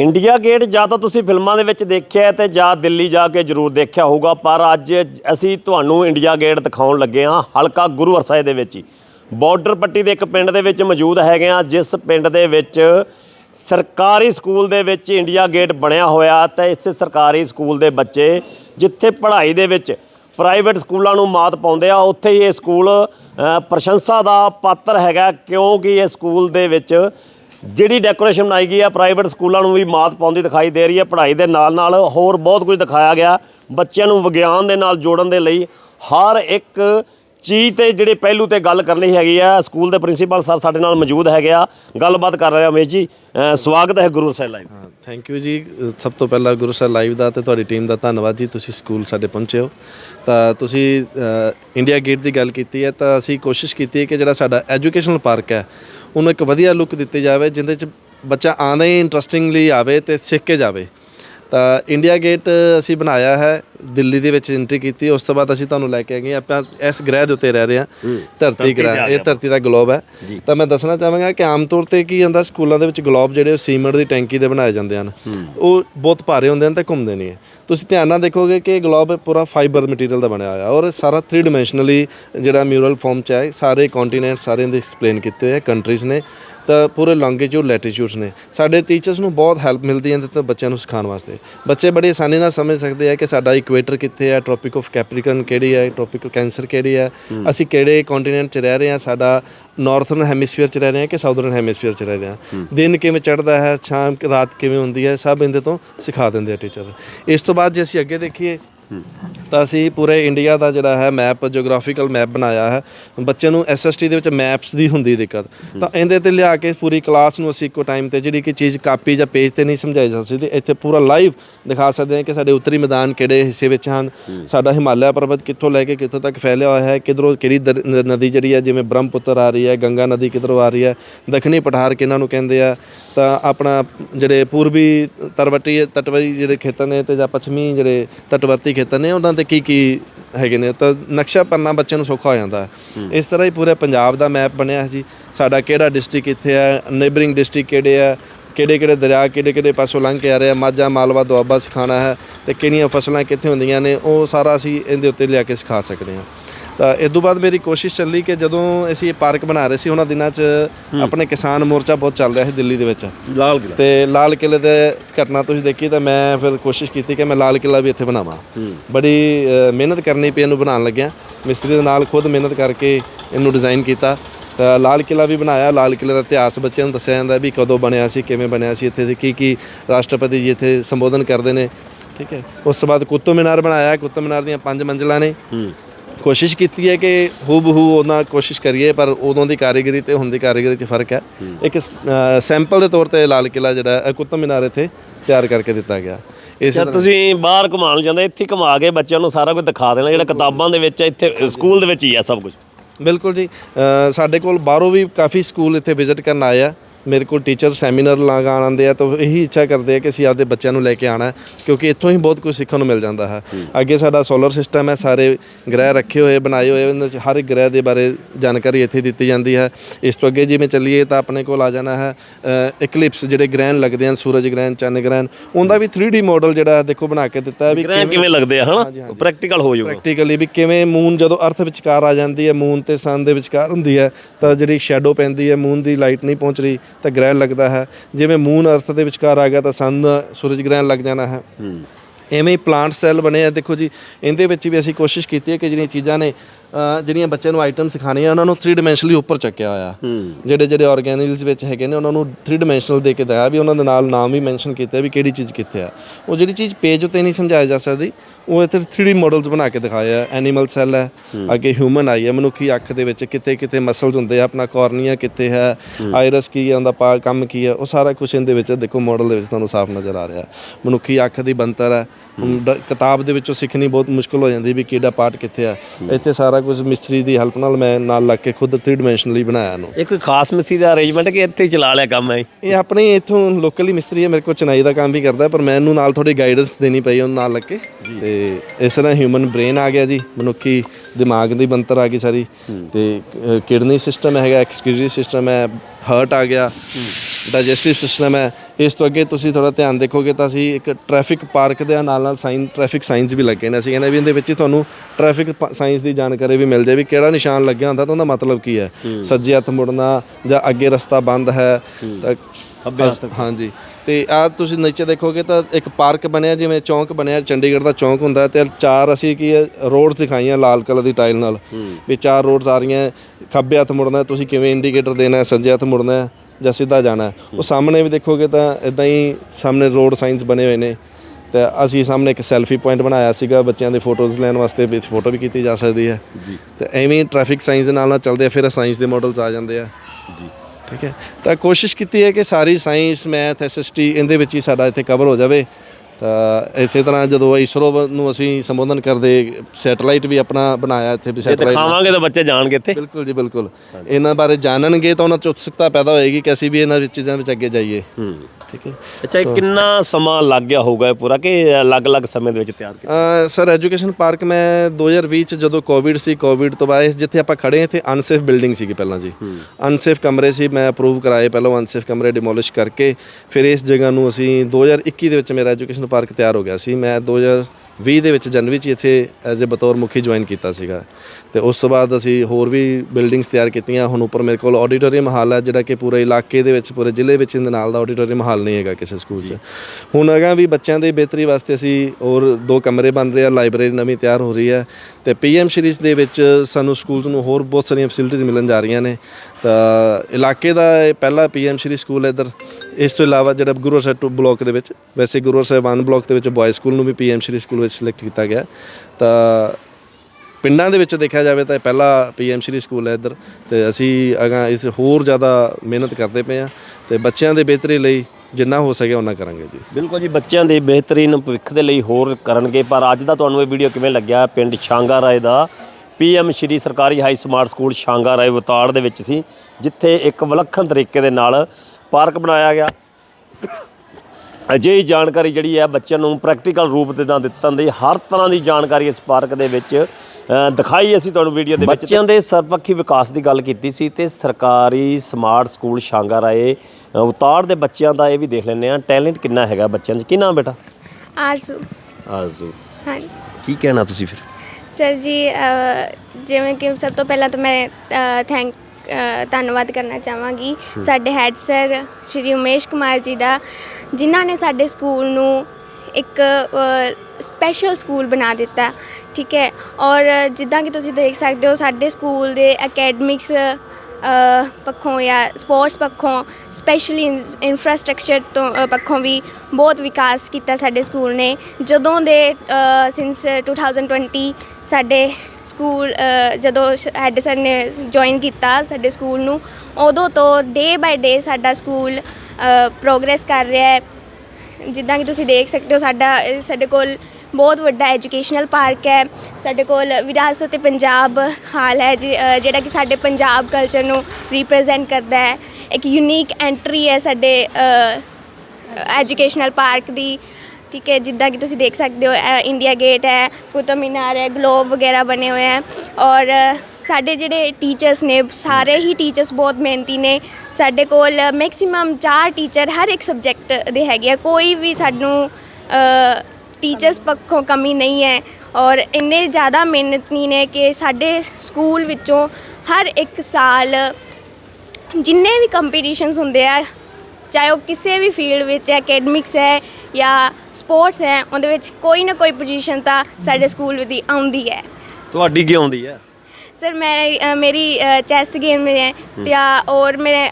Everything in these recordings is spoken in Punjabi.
ਇੰਡੀਆ ਗੇਟ ਜਾਂ ਤਾਂ ਤੁਸੀਂ ਫਿਲਮਾਂ ਦੇ ਵਿੱਚ ਦੇਖਿਆ ਹੈ ਤੇ ਜਾਂ ਦਿੱਲੀ ਜਾ ਕੇ ਜ਼ਰੂਰ ਦੇਖਿਆ ਹੋਊਗਾ, ਪਰ ਅੱਜ ਅਸੀਂ ਤੁਹਾਨੂੰ ਇੰਡੀਆ ਗੇਟ ਦਿਖਾਉਣ ਲੱਗੇ ਹਾਂ ਹਲਕਾ ਗੁਰੂ ਅਰਸਾਏ ਦੇ ਵਿੱਚ ਹੀ। ਬਾਰਡਰ ਪੱਟੀ ਦੇ ਇੱਕ ਪਿੰਡ ਦੇ ਵਿੱਚ ਮੌਜੂਦ ਹੈਗੇ ਆ ਜਿਸ ਪਿੰਡ ਦੇ ਵਿੱਚ ਸਰਕਾਰੀ ਸਕੂਲ ਦੇ ਵਿੱਚ ਇੰਡੀਆ ਗੇਟ ਬਣਿਆ ਹੋਇਆ ਤੇ ਇਸੇ ਸਰਕਾਰੀ ਸਕੂਲ ਦੇ ਬੱਚੇ ਜਿੱਥੇ ਪੜ੍ਹਾਈ ਦੇ ਵਿੱਚ ਪ੍ਰਾਈਵੇਟ ਸਕੂਲਾਂ ਨੂੰ ਮਾਤ ਪਾਉਂਦੇ ਆ, ਉੱਥੇ ਹੀ ਇਹ ਸਕੂਲ ਪ੍ਰਸ਼ੰਸਾ ਦਾ ਪਾਤਰ ਹੈਗਾ, ਕਿਉਂਕਿ ਇਹ ਸਕੂਲ ਦੇ ਵਿੱਚ ਜਿਹੜੀ ਡੈਕੋਰੇਸ਼ਨ ਬਣਾਈ ਗਈ ਆ ਪ੍ਰਾਈਵੇਟ ਸਕੂਲਾਂ ਨੂੰ ਵੀ ਮਾਤ ਪਾਉਂਦੀ ਦਿਖਾਈ ਦੇ ਰਹੀ ਹੈ ਪੜ੍ਹਾਈ ਦੇ ਨਾਲ ਨਾਲ ਹੋਰ ਬਹੁਤ ਕੁਝ ਦਿਖਾਇਆ ਗਿਆ ਬੱਚਿਆਂ ਨੂੰ ਵਿਗਿਆਨ ਦੇ ਨਾਲ ਜੋੜਨ ਦੇ ਲਈ। ਹਰ ਇੱਕ ਚੀਜ਼ ਤੇ ਜਿਹੜੇ ਪਹਿਲੂ ਤੇ ਗੱਲ ਕਰਨੀ ਹੈਗੀ ਆ ਸਕੂਲ ਦੇ ਪ੍ਰਿੰਸੀਪਲ ਸਰ ਸਾਡੇ ਨਾਲ ਮੌਜੂਦ ਹੈਗੇ ਆ। ਗੱਲਬਾਤ ਕਰ ਰਹੇ ਆ ਉਮੇਸ਼ ਜੀ। ਅ, ਸਵਾਗਤ ਹੈ ਗੁਰੂ ਸਾਹਿਬ ਲਾਈਵ ਹਾਂ ਥੈਂਕ ਯੂ ਜੀ। ਅ, ਸਭ ਤੋਂ ਪਹਿਲਾਂ ਗੁਰੂ ਸਾਹਿਬ ਲਾਈਵ ਦਾ ਤੇ ਤੁਹਾਡੀ ਟੀਮ ਦਾ ਧੰਨਵਾਦ ਜੀ। ਤੁਸੀਂ ਸਕੂਲ ਸਾਡੇ ਪਹੁੰਚੇ ਹੋ। ਤਾਂ ਤੁਸੀਂ ਅ, ਇੰਡੀਆ ਗੇਟ ਦੀ ਗੱਲ ਕੀਤੀ ਹੈ ਤਾਂ ਅਸੀਂ ਕੋਸ਼ਿਸ਼ ਕੀਤੀ ਹੈ ਕਿ ਜਿਹੜਾ ਸਾਡਾ ਐਜੂਕੇਸ਼ਨਲ ਪਾਰਕ ਹੈ ਉਹਨੂੰ ਇੱਕ ਵਧੀਆ ਲੁੱਕ ਦਿੱਤੀ ਜਾਵੇ ਜਿੰਦੇ ਚ ਬੱਚਾ ਆਉਂਦਾ ਹੀ ਇੰਟਰਸਟਿੰਗਲੀ ਆਵੇ ਤੇ ਸਿੱਖ ਕੇ ਜਾਵੇ। ਤਾਂ ਇੰਡੀਆ ਗੇਟ ਅਸੀਂ ਬਣਾਇਆ ਹੈ ਦਿੱਲੀ ਦੇ ਵਿੱਚ ਐਂਟਰੀ ਕੀਤੀ ਉਸ ਤੋਂ ਬਾਅਦ ਅਸੀਂ ਤੁਹਾਨੂੰ ਲੈ ਕੇ ਆਏ ਆਪਾਂ ਇਸ ਗ੍ਰਹਿ ਦੇ ਉੱਤੇ ਰਹਿ ਰਹੇ ਹਾਂ ਧਰਤੀ ਗ੍ਰਹਿ ਇਹ ਧਰਤੀ ਦਾ ਗਲੋਬ ਹੈ। ਤਾਂ ਮੈਂ ਦੱਸਣਾ ਚਾਹਾਂਗਾ ਕਿ ਆਮ ਤੌਰ ਤੇ ਕੀ ਹੁੰਦਾ ਸਕੂਲਾਂ ਦੇ ਵਿੱਚ ਗਲੋਬ ਜਿਹੜੇ ਉਹ ਸੀਮੈਂਟ ਦੀ ਟੈਂਕੀ ਦੇ ਬਣਾਏ ਜਾਂਦੇ ਹਨ ਉਹ ਬਹੁਤ ਭਾਰੇ ਹੁੰਦੇ ਹਨ ਤੇ ਘੁੰਮਦੇ ਨਹੀਂ ਤੁਸੀਂ ਧਿਆਨ ਨਾਲ ਦੇਖੋਗੇ ਕਿ ਇਹ ਗਲੋਬ ਪੂਰਾ ਫਾਈਬਰ ਮਟੀਰੀਅਲ ਦਾ ਬਣਿਆ ਹੋਇਆ ਔਰ ਸਾਰਾ 3 ਡਾਈਮੈਂਸ਼ਨਲੀ ਜਿਹੜਾ ਮਿਊਰਲ ਫਾਰਮ ਚ ਹੈ ਸਾਰੇ ਕੰਟੀਨੈਂਟ ਸਾਰੇ ਦੇ ਐਕਸਪਲੇਨ ਕੀਤੇ ਹੋਏ ਹੈ ਕੰਟਰੀਜ਼ ਨੇ। ਤਾਂ ਪੂਰੇ ਲੌਂਗੀਟਿਊਡ ਲੈਟੀਟਿਊਡਸ ਨੇ। ਸਾਡੇ ਟੀਚਰਸ ਨੂੰ ਬਹੁਤ ਹੈਲਪ ਮਿਲਦੀ ਹੈ ਇਹਦੇ ਤੋਂ ਬੱਚਿਆਂ ਨੂੰ ਸਿਖਾਉਣ ਵਾਸਤੇ। ਬੱਚੇ ਬੜੀ ਆਸਾਨੀ ਨਾਲ ਸਮਝ ਸਕਦੇ ਆ ਕਿ ਸਾਡਾ ਇਕੁਏਟਰ ਕਿੱਥੇ ਹੈ ਟ੍ਰੋਪਿਕ ਆਫ ਕੈਪਰੀਕਨ ਕਿਹੜੀ ਹੈ ਟ੍ਰੋਪਿਕ ਆਫ ਕੈਂਸਰ ਕਿਹੜੀ ਹੈ। ਅਸੀਂ ਕਿਹੜੇ ਕੰਟੀਨੈਂਟ 'ਚ ਰਹਿ ਰਹੇ ਹਾਂ ਸਾਡਾ ਨਾਰਥਰਨ ਹੈਮਿਸਫੀਅਰ 'ਚ ਰਹਿ ਰਹੇ ਹਾਂ ਕਿ ਸਾਊਥਰਨ ਹੈਮਿਸਫੀਅਰ 'ਚ ਰਹਿ ਰਹੇ ਹਾਂ। ਦਿਨ ਕਿਵੇਂ ਚੜ੍ਹਦਾ ਹੈ ਸ਼ਾਮ ਰਾਤ ਕਿਵੇਂ ਹੁੰਦੀ ਹੈ ਸਭ ਇਹਦੇ ਤੋਂ ਸਿਖਾ ਦਿੰਦੇ ਆ ਟੀਚਰ ਇਸ ਤੋਂ ਬਾਅਦ ਜੇ ਅਸੀਂ ਅੱਗੇ ਦੇਖੀਏ ਤਾਂ ਅਸੀਂ ਪੂਰੇ ਇੰਡੀਆ ਦਾ ਜਿਹੜਾ ਹੈ ਮੈਪ ਜੀਓਗ੍ਰਾਫੀਕਲ ਮੈਪ ਬਣਾਇਆ ਹੈ। ਬੱਚੇ ਨੂੰ ਐਸਐਸਟੀ ਦੇ ਵਿੱਚ ਮੈਪਸ ਦੀ ਹੁੰਦੀ ਦਿੱਕਤ। ਤਾਂ ਇਹਦੇ ਤੇ ਲਿਆ ਕੇ ਪੂਰੀ ਕਲਾਸ ਨੂੰ ਅਸੀਂ ਇੱਕੋ ਟਾਈਮ ਤੇ ਜਿਹੜੀ ਕਿ ਚੀਜ਼ ਕਾਪੀ ਜਾਂ ਪੇਜ ਤੇ ਨਹੀਂ ਸਮਝਾਈ ਜਾ ਸਕਦੀ, ਇੱਥੇ ਪੂਰਾ ਲਾਈਵ ਦਿਖਾ ਸਕਦੇ ਹਾਂ ਕਿ ਸਾਡੇ ਉੱਤਰੀ ਮੈਦਾਨ ਕਿਹੜੇ ਹਿੱਸੇ ਵਿੱਚ ਹਨ। ਸਾਡਾ ਹਿਮਾਲਿਆ ਪਰਬਤ ਕਿੱਥੋਂ ਲੈ ਕੇ ਕਿੱਥੋਂ ਤੱਕ ਫੈਲਿਆ ਹੋਇਆ ਹੈ, ਕਿਧਰੋਂ ਕਿਹੜੀ ਦਰ- ਨਦੀ ਜਿਹੜੀ ਹੈ, ਜਿਵੇਂ ਬ੍ਰਹਮਪੁੱਤਰ ਆ ਰਹੀ ਹੈ, ਗੰਗਾ ਨਦੀ ਕਿਧਰੋਂ ਆ ਰਹੀ ਹੈ, ਦੱਖਣੀ ਪਠਾਰ ਕਿਹਨਾਂ ਨੂੰ ਕਹਿੰਦੇ ਆ। ਤਾਂ ਆਪਣਾ ਜਿਹੜੇ ਪੂਰਬੀ ਤਰਵਟੀ ਤਟਵਰਤੀ ਜਿਹੜੇ ਖੇਤਰ ਨੇ ਤੇ ਜਾਂ ਪੱਛਮੀ ਜਿਹੜੇ ਤਟਵਰਤੀ ਖੇਤਰ ਨੇ ਉਹਨਾਂ ਤੇ ਕੀ ਕੀ ਹੈਗੇ ਨੇ ਤਾਂ ਨਕਸ਼ਾ ਪੰਨਾ ਬੱਚੇ ਨੂੰ ਸੌਖਾ ਹੋ ਜਾਂਦਾ ਹੈ। ਇਸ ਤਰ੍ਹਾਂ ਹੀ ਪੂਰੇ ਪੰਜਾਬ ਦਾ ਮੈਪ ਬਣਿਆ ਹੈ ਜੀ ਸਾਡਾ ਕਿਹੜਾ ਡਿਸਟ੍ਰਿਕਟ ਕਿੱਥੇ ਹੈ ਨੇਬਰਿੰਗ ਡਿਸਟ੍ਰਿਕਟ ਕਿਹੜੇ ਆ ਕਿਹੜੇ ਕਿਹੜੇ ਦਰਿਆ ਕਿਹੜੇ ਕਿਹੜੇ ਪਾਸੋਂ ਲੰਘ ਕੇ ਆ ਰਹੇ ਮਾਝਾ ਮਾਲਵਾ ਦੁਆਬਾ ਸਿਖਾਣਾ ਹੈ ਤੇ ਕਿਹੜੀਆਂ ਫਸਲਾਂ ਕਿੱਥੇ ਹੁੰਦੀਆਂ ਨੇ ਉਹ ਸਾਰਾ ਅਸੀਂ ਇਹਦੇ ਉੱਤੇ ਲਿਆ ਕੇ ਸਿਖਾ ਸਕਦੇ ਹਾਂ। ਤਾਂ ਇਸ ਤੋਂ ਬਾਅਦ ਮੇਰੀ ਕੋਸ਼ਿਸ਼ ਚੱਲੀ ਕਿ ਜਦੋਂ ਅਸੀਂ ਇਹ ਪਾਰਕ ਬਣਾ ਰਹੇ ਸੀ ਉਹਨਾਂ ਦਿਨਾਂ 'ਚ ਆਪਣੇ ਕਿਸਾਨ ਮੋਰਚਾ ਬਹੁਤ ਚੱਲ ਰਿਹਾ ਸੀ ਦਿੱਲੀ ਦੇ ਵਿੱਚ। ਲਾਲ ਕਿਲਾ ਤੇ ਲਾਲ ਕਿਲੇ ਦੇ ਘਟਨਾ ਤੁਸੀਂ ਦੇਖੀ ਤਾਂ ਮੈਂ ਫਿਰ ਕੋਸ਼ਿਸ਼ ਕੀਤੀ ਕਿ ਮੈਂ ਲਾਲ ਕਿਲਾ ਵੀ ਇੱਥੇ ਬਣਾਵਾਂ। ਬੜੀ ਮਿਹਨਤ ਕਰਨੀ ਪਈ ਇਹਨੂੰ ਬਣਾਉਣ ਲੱਗਿਆ। ਮਿਸਤਰੀ ਦੇ ਨਾਲ ਖੁਦ ਮਿਹਨਤ ਕਰਕੇ ਇਹਨੂੰ ਡਿਜ਼ਾਈਨ ਕੀਤਾ। ਲਾਲ ਕਿਲਾ ਵੀ ਬਣਾਇਆ। ਲਾਲ ਕਿਲੇ ਦਾ ਇਤਿਹਾਸ ਬੱਚਿਆਂ ਨੂੰ ਦੱਸਿਆ ਜਾਂਦਾ ਵੀ ਕਦੋਂ ਬਣਿਆ ਸੀ ਕਿਵੇਂ ਬਣਿਆ ਸੀ ਇੱਥੇ ਦੇ ਕੀ ਕੀ ਰਾਸ਼ਟਰਪਤੀ ਜੀ ਇੱਥੇ ਸੰਬੋਧਨ ਕਰਦੇ ਨੇ। ਠੀਕ ਹੈ। ਉਸ ਤੋਂ ਬਾਅਦ ਕੁਤਬ ਮੀਨਾਰ ਬਣਾਇਆ। ਕੁਤਬ ਮੀਨਾਰ ਦੀਆਂ ਪੰਜ ਮੰਜ਼ਿਲਾਂ ਨੇ। ਕੋਸ਼ਿਸ਼ ਕੀਤੀ ਹੈ ਕਿ ਹੂ ਬਹੂ ਉਹਨਾਂ ਕੋਸ਼ਿਸ਼ ਕਰੀਏ ਪਰ ਉਦੋਂ ਦੀ ਕਾਰੀਗਰੀ ਤੇ ਹੁਣ ਦੀ ਕਾਰੀਗਰੀ 'ਚ ਫ਼ਰਕ ਹੈ। ਇੱਕ ਸੈਂਪਲ ਦੇ ਤੌਰ ਤੇ ਲਾਲ ਕਿਲਾ ਜਿਹੜਾ ਹੈ ਕੁਤਬ ਮੀਨਾਰ ਇੱਥੇ ਤਿਆਰ ਕਰਕੇ ਦਿੱਤਾ ਗਿਆ। ਇਸ ਜਦ ਤੁਸੀਂ ਬਾਹਰ ਘੁਮਾਉਣ ਜਾਂਦੇ ਇੱਥੇ ਹੀ ਘੁਮਾ ਕੇ ਬੱਚਿਆਂ ਨੂੰ ਸਾਰਾ ਕੁਝ ਦਿਖਾ ਦੇਣਾ ਜਿਹੜਾ ਕਿਤਾਬਾਂ ਦੇ ਵਿੱਚ ਹੈ, ਇੱਥੇ ਸਕੂਲ ਦੇ ਵਿੱਚ ਹੀ ਆ ਸਭ ਕੁਝ। ਬਿਲਕੁਲ ਜੀ। ਸਾਡੇ ਕੋਲ ਬਾਹਰੋਂ ਵੀ ਕਾਫੀ ਸਕੂਲ ਇੱਥੇ ਵਿਜ਼ਿਟ ਕਰਨ ਆਏ ਆ। ਮੇਰੇ ਕੋਲ ਟੀਚਰ ਸੈਮੀਨਾਰ ਲਗਾਉਣ ਆਉਂਦੇ ਆ ਤਾਂ ਇਹੀ ਇੱਛਾ ਕਰਦੇ ਆ ਕਿ ਅਸੀਂ ਆਪਦੇ ਬੱਚਿਆਂ ਨੂੰ ਲੈ ਕੇ ਆਣਾ ਹੈ, ਕਿਉਂਕਿ ਇੱਥੋਂ ਹੀ ਬਹੁਤ ਕੁਝ ਸਿੱਖਣ ਨੂੰ ਮਿਲ ਜਾਂਦਾ ਹੈ। ਅੱਗੇ ਸਾਡਾ ਸੋਲਰ ਸਿਸਟਮ ਹੈ ਸਾਰੇ ਗ੍ਰਹਿ ਰੱਖੇ ਹੋਏ ਬਣਾਏ ਹੋਏ ਉਹਨਾਂ 'ਚ ਹਰ ਇੱਕ ਗ੍ਰਹਿ ਦੇ ਬਾਰੇ ਜਾਣਕਾਰੀ ਇੱਥੇ ਦਿੱਤੀ ਜਾਂਦੀ ਹੈ। ਇਸ ਤੋਂ ਅੱਗੇ ਜਿਵੇਂ ਚੱਲੀਏ ਤਾਂ ਆਪਣੇ ਕੋਲ ਆ ਜਾਣਾ ਹੈ ਇਕਲਿਪਸ ਜਿਹੜੇ ਗ੍ਰਹਿਣ ਲੱਗਦੇ ਹਨ ਸੂਰਜ ਗ੍ਰਹਿਣ ਚੰਨ ਗ੍ਰਹਿਣ ਉਹਦਾ ਵੀ 3D ਮਾਡਲ ਜਿਹੜਾ ਦੇਖੋ ਬਣਾ ਕੇ ਦਿੱਤਾ ਹੈ ਵੀ ਗ੍ਰਹਿ ਕਿਵੇਂ ਲੱਗਦੇ ਆ ਹਨਾ? ਪ੍ਰੈਕਟੀਕਲ ਹੋ ਜਾਊਗਾ। ਪ੍ਰੈਕਟੀਕਲੀ ਵੀ ਕਿਵੇਂ ਮੂਨ ਜਦੋਂ ਅਰਥ ਵਿਚਕਾਰ ਆ ਜਾਂਦੀ ਹੈ ਮੂਨ ਤੇ ਸਨ ਦੇ ਵਿਚਕਾਰ ਹੁੰਦੀ ਹੈ ਤਾਂ ਜਿਹੜੀ ਸ਼ੈਡੋ ਪੈਂਦੀ ਹੈ ਮੂਨ ਦੀ ਲਾਈਟ ਨਹੀਂ ਪਹੁੰਚ ਰਹੀ ਤਾਂ ਗ੍ਰਹਿਣ ਲੱਗਦਾ ਹੈ। ਜਿਵੇਂ ਮੂਨ ਅਰਥ ਦੇ ਵਿਚਕਾਰ ਆ ਗਿਆ ਤਾਂ ਸਨ ਸੂਰਜ ਗ੍ਰਹਿਣ ਲੱਗ ਜਾਣਾ ਹੈ। ਐਵੇਂ ਹੀ ਪਲਾਂਟ ਸੈੱਲ ਬਣੇ ਆ। ਦੇਖੋ ਜੀ ਇਹਦੇ ਵਿੱਚ ਵੀ ਅਸੀਂ ਕੋਸ਼ਿਸ਼ ਕੀਤੀ ਹੈ ਕਿ ਜਿਹੜੀਆਂ ਚੀਜ਼ਾਂ ਨੇ ਜਿਹੜੀਆਂ ਬੱਚਿਆਂ ਨੂੰ ਆਈਟਮ ਸਿਖਾਣੀਆਂ ਉਹਨਾਂ ਨੂੰ 3 ਡਾਈਮੈਂਸ਼ਨਲੀ ਉੱਪਰ ਚੱਕਿਆ ਹੋਇਆ। ਜਿਹੜੇ ਜਿਹੜੇ ਆਰਗੈਨਿਲਸ ਵਿੱਚ ਹੈਗੇ ਨੇ ਉਹਨਾਂ ਨੂੰ 3 ਡਾਈਮੈਂਸ਼ਨਲ ਦੇ ਕੇ ਦਿਖਾਇਆ ਵੀ ਉਹਨਾਂ ਦੇ ਨਾਲ ਨਾਮ ਵੀ ਮੈਂਸ਼ਨ ਕੀਤਾ ਵੀ ਕਿਹੜੀ ਚੀਜ਼ ਕਿੱਥੇ ਆ। ਉਹ ਜਿਹੜੀ ਚੀਜ਼ ਪੇਜ ਉੱਤੇ ਨਹੀਂ ਸਮਝਾਈ ਜਾ ਸਕਦੀ ਉਹ ਇੱਥੇ 3D ਮਾਡਲਸ ਬਣਾ ਕੇ ਦਿਖਾਇਆ ਐਨੀਮਲ ਸੈੱਲ ਹੈ ਅੱਗੇ ਹਿਊਮਨ ਆਈ ਹੈ ਮਨੁੱਖੀ ਅੱਖ ਦੇ ਵਿੱਚ ਕਿਤੇ ਕਿਤੇ ਮਸਲਸ ਹੁੰਦੇ ਆ ਆਪਣਾ ਕਾਰਨੀਆ ਕਿੱਥੇ ਹੈ ਆਇਰਸ ਕੀ ਹੈ ਉਹਦਾ ਪਾ ਕੰਮ ਕੀ ਹੈ ਉਹ ਸਾਰਾ ਕੁਝ ਇਹਦੇ ਵਿੱਚ ਦੇਖੋ ਮਾਡਲ ਦੇ ਵਿੱਚ ਤੁਹਾਨੂੰ ਸਾਫ਼ ਨਜ਼ਰ ਆ ਰਿਹਾ। ਮਨੁੱਖੀ ਅੱਖ ਦੀ ਬੰਤਰ ਹੈ ਕਿਤਾਬ ਦੇ ਵਿੱਚੋਂ ਸਿੱਖਣੀ ਬਹੁਤ ਮੁਸ਼ਕਲ ਹੋ ਜਾਂਦੀ ਵੀ ਕਿਹੜਾ ਪਾਰਟ ਕਿੱਥੇ ਆ। ਇੱਥੇ ਸਾਰਾ ਕੁਝ ਮਿਸਤਰੀ ਦੀ ਹੈਲਪ ਨਾਲ ਮੈਂ ਨਾਲ ਲੱਗ ਕੇ ਖੁਦ 3 ਡਾਈਮੈਂਸ਼ਨਲੀ ਬਣਾਇਆ ਇਹਨੂੰ। ਇਹ ਕੋਈ ਖਾਸ ਮਿਸੀ ਦਾ ਅਰੇਂਜਮੈਂਟ ਕਿ ਇੱਥੇ ਚਲਾ ਲਿਆ ਕੰਮ ਹੈ ਇਹ? ਆਪਣੇ ਇਥੋਂ ਲੋਕਲੀ ਮਿਸਤਰੀ ਹੈ ਮੇਰੇ ਕੋਲ ਚਨਾਈ ਦਾ ਕੰਮ ਵੀ ਕਰਦਾ ਪਰ ਮੈਨੂੰ ਨਾਲ ਥੋੜੀ ਗਾਈਡੈਂਸ ਦੇਣੀ ਪਈ ਉਹਨੂੰ ਨਾਲ ਲੱਗ ਕੇ। ਤੇ ਇਸ ਤਰ੍ਹਾਂ ਹਿਊਮਨ ਬ੍ਰੇਨ ਆ ਗਿਆ ਜੀ ਮਨੁੱਖੀ ਦਿਮਾਗ ਦੀ ਬੰਤਰ ਆ ਗਈ ਸਾਰੀ। ਤੇ ਕਿਡਨੀ ਸਿਸਟਮ ਹੈਗਾ ਐਕਸਕਿਊਟਿਵ ਸਿਸਟਮ ਹੈ ਹਾਰਟ ਆ ਗਿਆ ਡਾਈਜੈਸਟਿਵ ਸਿਸਟਮ ਹੈ ਇਸ ਤੋਂ ਅੱਗੇ ਤੁਸੀਂ ਥੋੜਾ ਧਿਆਨ ਦੇਖੋਗੇ ਤਾਂ ਅਸੀਂ ਇੱਕ ਟ੍ਰੈਫਿਕ ਪਾਰਕ ਦੇ ਨਾਲ ਨਾਲ ਸਾਈਨ ਟ੍ਰੈਫਿਕ ਸਾਈਨਸ ਵੀ ਲੱਗੇ ਨੇ। ਅਸੀਂ ਕਹਿੰਦੇ ਵੀ ਇਹਦੇ ਵਿੱਚ ਤੁਹਾਨੂੰ ਟ੍ਰੈਫਿਕ ਸਾਈਨਸ ਦੀ ਜਾਣਕਾਰੀ ਵੀ ਮਿਲ ਜਾਏ ਵੀ ਕਿਹੜਾ ਨਿਸ਼ਾਨ ਲੱਗਿਆ ਹੁੰਦਾ ਤਾਂ ਉਹਦਾ ਮਤਲਬ ਕੀ ਹੈ। ਸੱਜੇ ਹੱਥ ਮੁੜਨਾ ਜਾਂ ਅੱਗੇ ਰਸਤਾ ਬੰਦ ਹੈ ਤਾਂ ਹਾਂਜੀ। ਤੇ ਆ ਤੁਸੀਂ ਨੀਚੇ ਦੇਖੋਗੇ ਤਾਂ ਇੱਕ ਪਾਰਕ ਬਣਿਆ ਜਿਵੇਂ ਚੌਂਕ ਬਣਿਆ ਚੰਡੀਗੜ੍ਹ ਦਾ ਚੌਂਕ ਹੁੰਦਾ ਤੇ ਚਾਰ ਅਸੀਂ ਕੀ ਹੈ ਰੋਡਸ ਦਿਖਾਈਆਂ ਲਾਲ ਕਲਰ ਦੀ ਟਾਈਲ ਨਾਲ। ਵੀ ਚਾਰ ਰੋਡਸ ਆ ਰਹੀਆਂ ਖੱਬੇ ਹੱਥ ਮੁੜਨਾ ਤੁਸੀਂ ਕਿਵੇਂ ਇੰਡੀਕੇਟਰ ਦੇਣਾ ਹੈ ਸੱਜੇ ਹੱਥ ਮੁੜਨਾ ਜਾਂ ਸਿੱਧਾ ਜਾਣਾ ਉਹ ਸਾਹਮਣੇ ਵੀ ਦੇਖੋਗੇ ਤਾਂ ਇਦਾਂ ਹੀ ਸਾਹਮਣੇ ਰੋਡ ਸਾਈਨਸ ਬਣੇ ਹੋਏ ਨੇ। ਤੇ ਅਸੀਂ ਸਾਹਮਣੇ ਇੱਕ ਸੈਲਫੀ ਪੁਆਇੰਟ ਬਣਾਇਆ ਸੀਗਾ ਬੱਚਿਆਂ ਦੇ ਫੋਟੋਜ਼ ਲੈਣ ਵਾਸਤੇ ਵਿੱਚ ਫੋਟੋ ਵੀ ਕੀਤੀ ਜਾ ਸਕਦੀ ਹੈ। ਜੀ। ਤੇ ਐਵੇਂ ਟ੍ਰੈਫਿਕ ਸਾਇੰਸ ਦੇ ਨਾਲ ਨਾਲ ਚੱਲਦੇ ਆ ਫਿਰ ਸਾਇੰਸ ਦੇ ਮਾਡਲਸ ਆ ਜਾਂਦੇ ਆ। ਜੀ। ਠੀਕ ਹੈ। ਤਾਂ ਕੋਸ਼ਿਸ਼ ਕੀਤੀ ਹੈ ਕਿ ਸਾਰੀ ਸਾਇੰਸ ਮੈਥ ਐਸਐਸਟੀ ਇਹਦੇ ਵਿੱਚ ਹੀ ਸਾਡਾ ਇੱਥੇ ਕਵਰ ਹੋ ਜਾਵੇ। ਤਾਂ ਇਸੇ ਤਰ੍ਹਾਂ ਜਦੋਂ ਇਸਰੋ ਨੂੰ ਅਸੀਂ ਸੰਬੋਧਨ ਕਰਦੇ ਸੈਟੇਲਾਈਟ ਵੀ ਆਪਣਾ ਬਣਾਇਆ ਇੱਥੇ ਵੀ ਸੈਟੇਲਾਈਟ ਦਿਖਾਵਾਂਗੇ ਤਾਂ ਬੱਚੇ ਜਾਣਗੇ ਇੱਥੇ। ਬਿਲਕੁਲ ਜੀ ਬਿਲਕੁਲ। ਇਹਨਾਂ ਬਾਰੇ ਜਾਣਨਗੇ ਤਾਂ ਉਹਨਾਂ 'ਚ ਉਤਸੁਕਤਾ ਪੈਦਾ ਹੋਏਗੀ ਕਿ ਅਸੀਂ ਵੀ ਇਹਨਾਂ ਵਿੱਚ ਚੀਜ਼ਾਂ ਵਿੱਚ ਅੱਗੇ ਜਾਈਏ। ਹੂੰ। ਠੀਕ ਹੈ। ਅੱਛਾ ਇਹ ਕਿੰਨਾ ਸਮਾਂ ਲੱਗ ਗਿਆ ਹੋਊਗਾ ਇਹ ਪੂਰਾ ਕਿ ਅਲੱਗ-ਅਲੱਗ ਸਮੇਂ ਦੇ ਵਿੱਚ ਤਿਆਰ ਕੀਤਾ? ਸਰ ਐਜੂਕੇਸ਼ਨ ਪਾਰਕ ਮੈਂ 2020 ਚ ਜਦੋਂ ਕੋਵਿਡ ਸੀ ਕੋਵਿਡ ਤੋਂ ਬਾਅਦ ਜਿੱਥੇ ਆਪਾਂ ਖੜੇ ਇੱਥੇ ਅਨਸੇਫ ਬਿਲਡਿੰਗ ਸੀਗੀ ਪਹਿਲਾਂ ਜੀ। ਅਨਸੇਫ ਕਮਰੇ ਸੀ ਮੈਂ ਅਪਰੂਵ ਕਰਾਏ ਪਹਿਲਾਂ ਅਨਸੇਫ ਕਮਰੇ ਡਿਮੋਲਿਸ਼ ਕਰਕੇ ਫਿਰ ਇਸ ਜਗ੍ਹਾ ਨੂੰ ਅਸੀਂ 2021 ਦੇ ਵਿੱਚ ਮੇਰਾ ਐਜੂਕੇਸ਼ਨ ਪਾਰਕ ਤਿਆਰ ਹੋ ਗਿਆ ਸੀ। ਮੈਂ 2020 ਦੇ ਵਿੱਚ ਜਨਵਰੀ ਚ ਇੱਥੇ ਐਜ਼ ਅ ਬਤੌਰ ਮੁਖੀ ਜੁਆਇਨ ਕੀਤਾ ਸੀਗਾ। ਤੇ ਉਸ ਤੋਂ ਬਾਅਦ ਅਸੀਂ ਹੋਰ ਵੀ ਬਿਲਡਿੰਗਸ ਤਿਆਰ ਕੀਤੀਆਂ। ਹੁਣ ਉੱਪਰ ਮੇਰੇ ਕੋਲ ਆਡੀਟੋਰੀਅਮ ਹਾਲ ਹੈ ਜਿਹੜਾ ਕਿ ਪੂਰੇ ਇਲਾਕੇ ਦੇ ਵਿੱਚ ਪੂਰੇ ਜ਼ਿਲ੍ਹੇ ਵਿੱਚ ਇਹਦੇ ਨਾਲ ਦਾ ਆਡੀਟੋਰੀਅਮ ਹਾਲ ਨਹੀਂ ਹੈਗਾ ਕਿਸੇ ਸਕੂਲ 'ਚ। ਹੁਣ ਅਗਾ ਵੀ ਬੱਚਿਆਂ ਦੀ ਬਿਹਤਰੀ ਵਾਸਤੇ ਅਸੀਂ ਹੋਰ ਦੋ ਕਮਰੇ ਬਣ ਰਹੇ ਆ ਲਾਇਬ੍ਰੇਰੀ ਨਵੀਂ ਤਿਆਰ ਹੋ ਰਹੀ ਹੈ। ਤੇ ਪੀਐਮ ਸ਼ੀਰੀਜ਼ ਦੇ ਵਿੱਚ ਸਾਨੂੰ ਸਕੂਲਸ ਨੂੰ ਹੋਰ ਬਹੁਤ ਸਾਰੀਆਂ ਫੈਸਿਲਿਟੀਆਂ ਮਿਲਣ ਜਾ ਰਹੀਆਂ ਨੇ। ਤਾਂ ਇਲਾਕੇ ਦਾ ਇਹ ਪਹਿਲਾ ਪੀਐਮ ਸ਼੍ਰੀ ਸਕੂਲ ਹੈ ਇੱਧਰ। ਇਸ ਤੋਂ ਇਲਾਵਾ ਜਿਹੜਾ ਗੁਰੂ ਸਾਹਿਬ ਬਲਾਕ ਦੇ ਵਿੱਚ ਵੈਸੇ ਗੁਰੂ ਸਾਹਿਬ ਵਨ ਬਲਾਕ ਦੇ ਵਿੱਚ ਬॉयਜ਼ ਸਕੂਲ ਨੂੰ ਵੀ ਪੀਐਮ ਸ਼੍ਰੀ ਸਕੂਲ ਵਿੱਚ ਸਿਲੈਕਟ ਕੀਤਾ ਗਿਆ। ਤਾਂ ਪਿੰਡਾਂ ਦੇ ਵਿੱਚ ਦੇਖਿਆ ਜਾਵੇ ਤਾਂ ਇਹ ਪਹਿਲਾ ਪੀਐਮ ਸ਼੍ਰੀ ਸਕੂਲ ਹੈ ਇੱਧਰ ਤੇ ਅਸੀਂ ਅਗਾ ਇਸ ਹੋਰ ਜ਼ਿਆਦਾ ਮਿਹਨਤ ਕਰਦੇ ਪਏ ਆ ਤੇ ਬੱਚਿਆਂ ਦੇ ਬਿਹਤਰੀ ਲਈ ਜਿੰਨਾ ਹੋ ਸਕੇ ਉਹਨਾਂ ਕਰਾਂਗੇ ਜੀ। ਬਿਲਕੁਲ ਜੀ, ਬੱਚਿਆਂ ਦੇ ਬਿਹਤਰੀਨ ਭਵਿੱਖ ਦੇ ਲਈ ਹੋਰ ਕਰਨਗੇ, ਪਰ ਅੱਜ ਦਾ ਤੁਹਾਨੂੰ ਇਹ ਵੀਡੀਓ ਕਿਵੇਂ ਲੱਗਿਆ? ਪਿੰਡ ਸ਼ਾਂਗਾ ਰਾਏ ਦਾ ਪੀਐਮ ਸ਼੍ਰੀ ਸਰਕਾਰੀ high smart school Shanga Rai Watar ਦੇ ਵਿੱਚ ਸੀ, ਜਿੱਥੇ ਇੱਕ ਵਿਲੱਖਣ ਤਰੀਕੇ ਦੇ ਨਾਲ ਪਾਰਕ ਬਣਾਇਆ ਗਿਆ। ਅਜਿਹੀ ਜਾਣਕਾਰੀ ਜਿਹੜੀ ਹੈ, ਬੱਚਿਆਂ ਨੂੰ ਪ੍ਰੈਕਟੀਕਲ ਰੂਪ ਦੇ ਨਾਲ ਦਿੱਤਨ ਦੀ ਹਰ ਤਰ੍ਹਾਂ ਦੀ ਜਾਣਕਾਰੀ ਇਸ ਪਾਰਕ ਦੇ ਵਿੱਚ ਦਿਖਾਈ ਅਸੀਂ ਤੁਹਾਨੂੰ ਵੀਡੀਓ ਦੇ ਵਿੱਚ ਬੱਚਿਆਂ ਦੇ ਸਰਵਪੱਖੀ ਵਿਕਾਸ ਦੀ ਗੱਲ ਕੀਤੀ ਸੀ ਤੇ ਸਰਕਾਰੀ ਸਮਾਰਟ ਸਕੂਲ ਸ਼ਾਂਗਾ ਰਾਏ ਅ, ਉਤਾੜ ਦੇ ਬੱਚਿਆਂ ਦਾ ਇਹ ਵੀ ਦੇਖ ਲੈਂਦੇ ਆ ਟੈਲੈਂਟ ਕਿੰਨਾ ਹੈਗਾ ਬੱਚਿਆਂ 'ਚ? ਕੀ ਨਾਮ ਬੇਟਾ? ਆਰਜ਼ੂ। ਆਜ਼ੂ ਹਾਂਜੀ। ਕੀ ਕਹਿਣਾ ਤੁਸੀਂ ਫਿਰ? ਸਰ ਜੀ ਅਹ, ਜਿਵੇਂ ਕਿ ਸਭ ਤੋਂ ਪਹਿਲਾਂ ਤਾਂ ਮੈਂ ਥੈਂਕ ਧੰਨਵਾਦ ਕਰਨਾ ਚਾਹਾਂਗੀ। ਸਾਡੇ ਹੈਡ ਸਰ ਸ਼੍ਰੀ ਉਮੇਸ਼ ਕੁਮਾਰ ਜੀ ਦਾ ਜਿਨ੍ਹਾਂ ਨੇ ਸਾਡੇ ਸਕੂਲ ਨੂੰ ਇੱਕ ਸਪੈਸ਼ਲ ਸਕੂਲ ਬਣਾ ਦਿੱਤਾ। ਠੀਕ ਹੈ। ਔਰ ਜਿੱਦਾਂ ਕਿ ਤੁਸੀਂ ਦੇਖ ਸਕਦੇ ਹੋ ਸਾਡੇ ਸਕੂਲ ਦੇ ਅਕੈਡਮਿਕਸ ਪੱਖੋਂ ਜਾਂ ਸਪੋਰਟਸ ਪੱਖੋਂ ਸਪੈਸ਼ਲੀ ਇਨਫਰਾਸਟ੍ਰਕਚਰ ਤੋਂ ਅ, ਪੱਖੋਂ ਵੀ ਬਹੁਤ ਵਿਕਾਸ ਕੀਤਾ ਸਾਡੇ ਸਕੂਲ ਨੇ। ਜਦੋਂ ਦੇ ਸਿੰਸ 2020 ਸਾਡੇ ਸਕੂਲ ਅ, ਜਦੋਂ ਹੈਡ ਸਰ ਨੇ ਜੁਆਇਨ ਕੀਤਾ ਸਾਡੇ ਸਕੂਲ ਨੂੰ ਉਦੋਂ ਤੋਂ ਡੇ ਬਾਈ ਡੇ ਸਾਡਾ ਸਕੂਲ ਪ੍ਰੋਗਰੈਸ ਕਰ ਰਿਹਾ ਹੈ। ਜਿੱਦਾਂ ਕਿ ਤੁਸੀਂ ਦੇਖ ਸਕਦੇ ਹੋ ਸਾਡਾ ਅ, ਸਾਡੇ ਕੋਲ ਬਹੁਤ ਵੱਡਾ ਐਜੂਕੇਸ਼ਨਲ ਪਾਰਕ ਹੈ। ਸਾਡੇ ਕੋਲ ਵਿਰਾਸਤ ਪੰਜਾਬ ਹਾਲ ਹੈ ਜਿ- ਅ, ਜਿਹੜਾ ਕਿ ਸਾਡੇ ਪੰਜਾਬ ਕਲਚਰ ਨੂੰ ਰਿਪਰੈਜ਼ੈਂਟ ਕਰਦਾ ਹੈ। ਇੱਕ ਯੂਨੀਕ ਐਂਟਰੀ ਹੈ ਸਾਡੇ ਐਜੂਕੇਸ਼ਨਲ ਪਾਰਕ ਦੀ। ਠੀਕ ਹੈ ਜਿੱਦਾਂ ਕਿ ਤੁਸੀਂ ਦੇਖ ਸਕਦੇ ਹੋ ਇੰਡੀਆ ਗੇਟ ਹੈ ਕੁਤਬ ਮੀਨਾਰ ਹੈ ਗਲੋਬ ਵਗੈਰਾ ਬਣੇ ਹੋਏ ਹੈ। ਔਰ ਅ, ਸਾਡੇ ਜਿਹੜੇ ਟੀਚਰਸ ਨੇ ਸਾਰੇ ਹੀ ਟੀਚਰਸ ਬਹੁਤ ਮਿਹਨਤੀ ਨੇ। ਸਾਡੇ ਕੋਲ ਮੈਕਸਿਮਮ ਚਾਰ ਟੀਚਰ ਹਰ ਇੱਕ ਸਬਜੈਕਟ ਦੇ ਹੈਗੇ ਆ। ਕੋਈ ਵੀ ਸਾਨੂੰ ਟੀਚਰਸ ਪੱਖੋਂ ਕਮੀ ਨਹੀਂ ਹੈ ਔਰ ਇੰਨੇ ਜ਼ਿਆਦਾ ਮਿਹਨਤ ਨਹੀਂ ਨੇ ਕਿ ਸਾਡੇ ਸਕੂਲ ਵਿੱਚੋਂ ਹਰ ਇੱਕ ਸਾਲ ਜਿੰਨੇ ਵੀ ਕੰਪੀਟੀਸ਼ਨਸ ਹੁੰਦੇ ਆ ਚਾਹੇ ਉਹ ਕਿਸੇ ਵੀ ਫੀਲਡ ਵਿੱਚ ਅਕੈਡਮਿਕਸ ਹੈ ਜਾਂ ਸਪੋਰਟਸ ਹੈ ਉਹਦੇ ਵਿੱਚ ਕੋਈ ਨਾ ਕੋਈ ਪੋਜੀਸ਼ਨ ਤਾਂ ਸਾਡੇ ਸਕੂਲ ਦੀ ਆਉਂਦੀ ਹੈ। ਤੁਹਾਡੀ ਕਿਉਂ ਆਉਂਦੀ ਹੈ? ਸਰ ਮੈਂ ਮੇਰੀ ਚੈਸ ਗੇਮ ਹੈ ਤੇ ਔਰ ਮੇਰੇ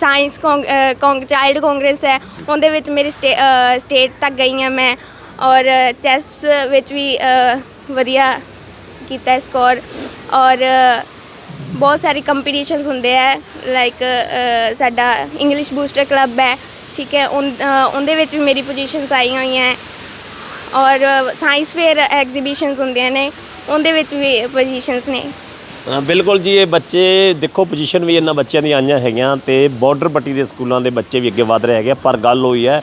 ਸਾਇੰਸ ਕੋਂਗ ਚਾਈਲਡ ਕਾਂਗਰਸ ਹੈ। ਉਹਦੇ ਵਿੱਚ ਮੇਰੀ ਸਟੇਟ ਤੱਕ ਗਈ ਹਾਂ ਮੈਂ। ਔਰ ਚੈਸ ਵਿੱਚ ਵੀ ਵਧੀਆ ਕੀਤਾ ਸਕੋਰ। ਔਰ ਬਹੁਤ ਸਾਰੇ ਕੰਪੀਟੀਸ਼ਨਸ ਹੁੰਦੇ ਆ ਲਾਈਕ ਸਾਡਾ ਇੰਗਲਿਸ਼ ਬੂਸਟਰ ਕਲੱਬ ਹੈ। ਠੀਕ ਹੈ ਉਹਦੇ ਵਿੱਚ ਵੀ ਮੇਰੀ ਪੋਜੀਸ਼ਨਸ ਆਈਆਂ ਹੋਈਆਂ ਔਰ ਸਾਇੰਸ ਫੇਅਰ ਐਗਜ਼ੀਬਿਸ਼ਨਸ ਹੁੰਦੀਆਂ ਨੇ। ਉਹਦੇ ਵਿੱਚ ਵੀ ਪੋਜੀਸ਼ਨਸ ਨੇ। ਬਿਲਕੁਲ ਜੀ, ਇਹ ਬੱਚੇ ਦੇਖੋ ਪੋਜੀਸ਼ਨ ਵੀ ਇਹਨਾਂ ਬੱਚਿਆਂ ਦੀਆਂ ਆਈਆਂ ਹੈਗੀਆਂ ਤੇ ਬਾਰਡਰ ਪੱਟੀ ਦੇ ਸਕੂਲਾਂ ਦੇ ਬੱਚੇ ਵੀ ਅੱਗੇ ਵਧ ਰਹੇ ਹੈਗੇ ਪਰ ਗੱਲ ਹੋਈ ਹੈ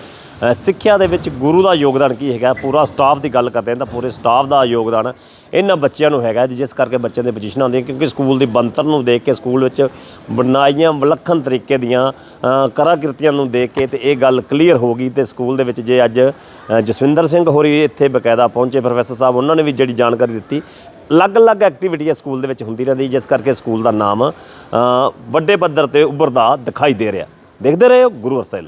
ਸਿੱਖਿਆ ਦੇ ਵਿੱਚ ਗੁਰੂ ਦਾ ਯੋਗਦਾਨ ਕੀ ਹੈਗਾ? ਪੂਰਾ ਸਟਾਫ ਦੀ ਗੱਲ ਕਰਦੇ ਹਾਂ ਤਾਂ ਪੂਰੇ ਸਟਾਫ ਦਾ ਯੋਗਦਾਨ ਇਹਨਾਂ ਬੱਚਿਆਂ ਨੂੰ ਹੈਗਾ ਜਿਸ ਕਰਕੇ ਬੱਚਿਆਂ ਦੇ ਪੋਜੀਸ਼ਨਾਂ ਹੁੰਦੀਆਂ ਕਿਉਂਕਿ ਸਕੂਲ ਦੀ ਬਣਤਰ ਨੂੰ ਦੇਖ ਕੇ, ਸਕੂਲ ਵਿੱਚ ਬਣਾਈਆਂ ਵਿਲੱਖਣ ਤਰੀਕੇ ਦੀਆਂ ਕਲਾਕ੍ਰਿਤੀਆਂ ਨੂੰ ਦੇਖ ਕੇ ਤੇ ਇਹ ਗੱਲ ਕਲੀਅਰ ਹੋ ਗਈ ਤੇ ਸਕੂਲ ਦੇ ਵਿੱਚ ਜੇ ਅੱਜ ਜਸਵਿੰਦਰ ਸਿੰਘ ਹੋਰੀ ਇੱਥੇ ਬਕਾਇਦਾ ਪਹੁੰਚੇ। ਪ੍ਰੋਫੈਸਰ ਸਾਹਿਬ, ਉਹਨਾਂ ਨੇ ਵੀ ਜਿਹੜੀ ਜਾਣਕਾਰੀ ਦਿੱਤੀ। ਅਲੱਗ-ਅਲੱਗ ਐਕਟੀਵਿਟੀ ਸਕੂਲ ਦੇ ਵਿੱਚ ਹੁੰਦੀ ਰਹਿੰਦੀ, ਜਿਸ ਕਰਕੇ ਸਕੂਲ ਦਾ ਨਾਮ ਵੱਡੇ ਪੱਧਰ ਤੇ ਉੱਭਰਦਾ ਦਿਖਾਈ ਦੇ ਰਿਹਾ। ਦੇਖਦੇ ਰਹੇ ਹੋ ਗੁਰੂ ਅਰਸਾਈ